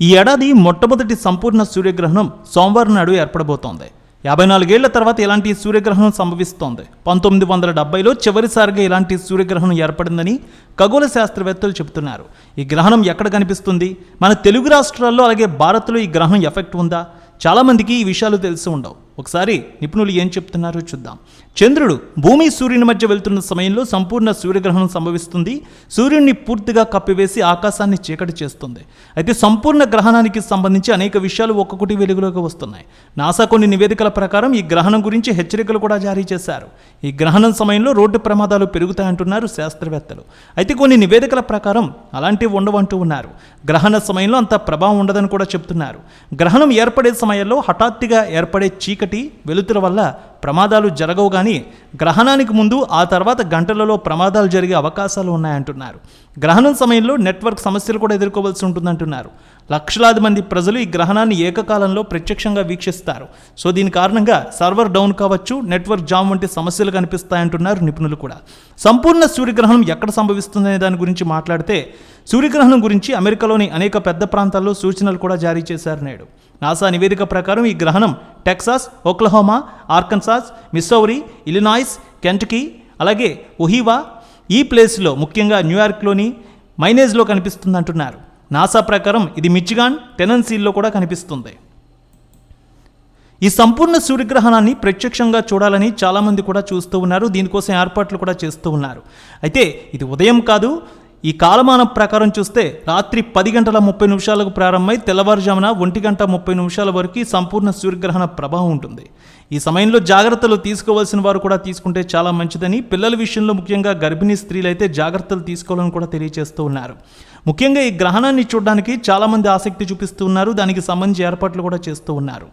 ఈ ఏడాది మొట్టమొదటి సంపూర్ణ సూర్యగ్రహణం సోమవారం నాడు ఏర్పడబోతోంది. యాభై నాలుగేళ్ళ తర్వాత ఇలాంటి సూర్యగ్రహణం సంభవిస్తోంది. పంతొమ్మిది వందల డెబ్బైలో చివరిసారిగా ఇలాంటి సూర్యగ్రహణం ఏర్పడిందని ఖగోళ శాస్త్రవేత్తలు చెబుతున్నారు. ఈ గ్రహణం ఎక్కడ కనిపిస్తుంది? మన తెలుగు రాష్ట్రాల్లో అలాగే భారత్లో ఈ గ్రహణం ఎఫెక్ట్ ఉందా? చాలామందికి ఈ విషయాలు తెలిసి ఉండవు. ఒకసారి నిపుణులు ఏం చెప్తున్నారో చూద్దాం. చంద్రుడు భూమి సూర్యుని మధ్య వెళ్తున్న సమయంలో సంపూర్ణ సూర్యగ్రహణం సంభవిస్తుంది. సూర్యుడిని పూర్తిగా కప్పివేసి ఆకాశాన్ని చీకటి చేస్తుంది. అయితే సంపూర్ణ గ్రహణానికి సంబంధించి అనేక విషయాలు ఒక్కొక్కటి వెలుగులోకి వస్తున్నాయి. నాసా కొన్ని నివేదికల ప్రకారం ఈ గ్రహణం గురించి హెచ్చరికలు కూడా జారీ చేశారు. ఈ గ్రహణం సమయంలో రోడ్డు ప్రమాదాలు పెరుగుతాయంటున్నారు శాస్త్రవేత్తలు. అయితే కొన్ని నివేదికల ప్రకారం అలాంటివి ఉండవంటూ ఉన్నారు. గ్రహణ సమయంలో అంత ప్రభావం ఉండదని కూడా చెప్తున్నారు. గ్రహణం ఏర్పడే సమయంలో హఠాత్తుగా ఏర్పడే చీకటి వెలుతురు వల్ల ప్రమాదాలు జరగవు కానీ గ్రహణానికి ముందు ఆ తర్వాత గంటలలో ప్రమాదాలు జరిగే అవకాశాలు ఉన్నాయంటున్నారు. గ్రహణం సమయంలో నెట్వర్క్ సమస్యలు కూడా ఎదుర్కోవాల్సి ఉంటుందంటున్నారు. లక్షలాది మంది ప్రజలు ఈ గ్రహణాన్ని ఏకకాలంలో ప్రత్యక్షంగా వీక్షిస్తారు. సో దీని కారణంగా సర్వర్ డౌన్ కావచ్చు నెట్వర్క్ జామ్ వంటి సమస్యలు కనిపిస్తాయంటున్నారు నిపుణులు కూడా. సంపూర్ణ సూర్యగ్రహణం ఎక్కడ సంభవిస్తుందనే దాని గురించి మాట్లాడితే సూర్యగ్రహణం గురించి అమెరికాలోని అనేక పెద్ద ప్రాంతాల్లో సూచనలు కూడా జారీ చేశారు నేడు. నాసా నివేదిక ప్రకారం ఈ గ్రహణం Texas Oklahoma Arkansas Missouri Illinois Kentucky అలాగే ఒహివా ఈ ప్లేస్లో ముఖ్యంగా న్యూయార్క్లోని మైనేజ్లో కనిపిస్తుందంటున్నారు. నాసా ప్రకారం ఇది మిచిగాన్ టెనన్సీల్లో కూడా కనిపిస్తుంది. ఈ సంపూర్ణ సూర్యగ్రహణాన్ని ప్రత్యక్షంగా చూడాలని చాలామంది కూడా చూస్తూ ఉన్నారు దీనికోసం ఏర్పాట్లు కూడా చేస్తూ ఉన్నారు. అయితే ఇది ఉదయం కాదు ఈ కాలమానం ప్రకారం చూస్తే రాత్రి పది గంటల ముప్పై నిమిషాలకు ప్రారంభమై తెల్లవారుజామున ఒంటి గంట ముప్పై నిమిషాల వరకు సంపూర్ణ సూర్యగ్రహణ ప్రభావం ఉంటుంది. ఈ సమయంలో జాగ్రత్తలు తీసుకోవాల్సిన వారు కూడా తీసుకుంటే చాలా మంచిదని పిల్లల విషయంలో ముఖ్యంగా గర్భిణీ స్త్రీలైతే జాగ్రత్తలు తీసుకోవాలని కూడా తెలియజేస్తూ ఉన్నారు. ముఖ్యంగా ఈ గ్రహణాన్ని చూడడానికి చాలామంది ఆసక్తి చూపిస్తూ ఉన్నారు. దానికి సంబంధించి ఏర్పాట్లు కూడా చేస్తూ ఉన్నారు.